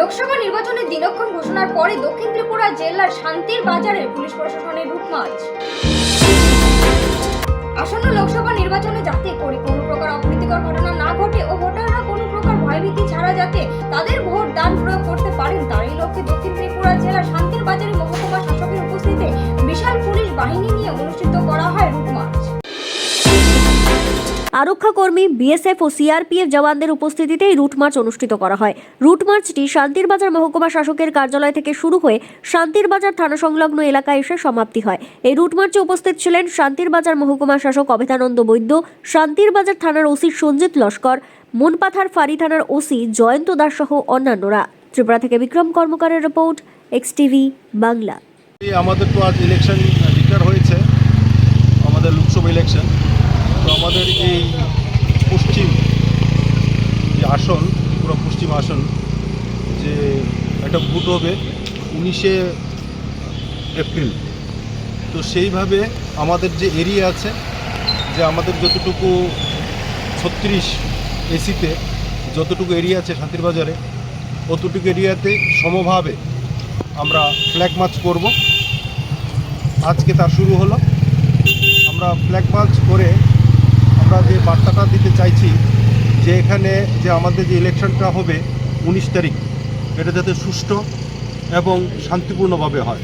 লোকসভা নির্বাচনের দিনক্ষণ ঘোষণার পরে দক্ষিণ ত্রিপুরা জেলার শান্তির বাজারে পুলিশ প্রশাসনের রুটমার্চ আসন্ন লোকসভা নির্বাচনে যাতে করে কোনো প্রকার অপ্রীতিকর ঘটনা না ঘটে ও ভোটাররা কোনো প্রকার ভয়ভীতি ছাড়া যাতে তাদের ভোট দান প্রয়োগ করতে পারেন, তারই লক্ষ্যে দক্ষিণ ত্রিপুরা জেলার আরক্ষা কর্মী বিএসএফ ও সিআরপিএফ জওয়ানদের উপস্থিতিতে এই রুট মার্চ অনুষ্ঠিত করা হয়। রুট মার্চটি শান্তির বাজার মহকুমা শাসকের কার্যালয় থেকে শুরু হয়ে শান্তির বাজার থানা সংলগ্ন এলাকায় এসে সমাপ্তি হয়। এই রুট মার্চে উপস্থিত ছিলেন শান্তির বাজার মহকুমা শাসক অভেদানন্দ বৈদ্য শান্তির বাজার থানার ওসি সঞ্জিত লস্কর, মনপাথার ফাঁড়ি থানার ওসি জয়ন্ত দাস সহ অন্যান্যরা। ত্রিপুরা থেকে বিক্রম কর্মকারের রিপোর্ট, এক্স টিভি, বাংলা। আমাদের তো আজ ইলেকশন ডিক্লেয়ার হয়েছে, আমাদের লোকসভা ইলেকশন আমাদের এই পশ্চিম যে আসন, পুরো পশ্চিম আসন, যে একটা ভোট হবে উনিশে এপ্রিল। তো সেইভাবে আমাদের যে এরিয়া আছে, যে আমাদের যতটুকু ছত্রিশ এসিতে যতটুকু এরিয়া আছে শান্তির বাজারে, অতটুকু এরিয়াতে সমভাবে আমরা ফ্ল্যাগ মার্চ করব। আজকে তা শুরু হলো। আমরা ফ্ল্যাগ মার্চ করে আমরা যে বার্তাটা দিতে চাইছি যে এখানে যে আমাদের যে ইলেকশনটা হবে উনিশ তারিখ এটা যাতে সুষ্ঠু এবং শান্তিপূর্ণভাবে হয়।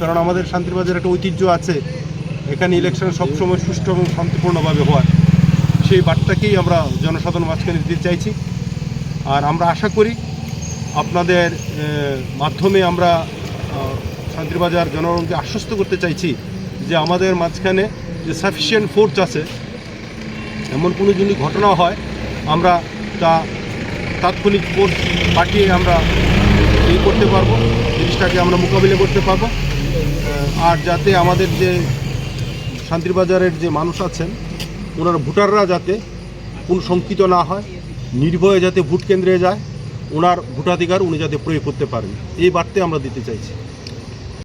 কারণ আমাদের শান্তিরবাজার একটা ঐতিহ্য আছে এখানে ইলেকশন সবসময় সুষ্ঠু এবং শান্তিপূর্ণভাবে হয়। সেই বার্তাকেই আমরা জনসাধারণ মাঝখানে দিতে চাইছি। আর আমরা আশা করি আপনাদের মাধ্যমে আমরা আহ, শান্তিরবাজার জনগণকে আশ্বস্ত করতে চাইছি যে আমাদের মাঝখানে যে সাফিসিয়েন্ট ফোর্স আছে এমন কোনো যদি ঘটনা হয়, আমরা তা তাৎক্ষণিক ফোর্স পাঠিয়ে আমরা এই করতে পারব, জিনিসটাকে আমরা মোকাবিলা করতে পারব। আর যাতে আমাদের যে শান্তিরবাজারের যে মানুষ আছেন, ওনারা ভোটাররা যাতে কোনো শঙ্কিত না হয়, নির্ভয়ে যাতে ভোট কেন্দ্রে যায়, ওনার ভোটাধিকার উনি যাতে প্রয়োগ করতে পারেন। এই বার্তে আমরা দিতে চাইছি।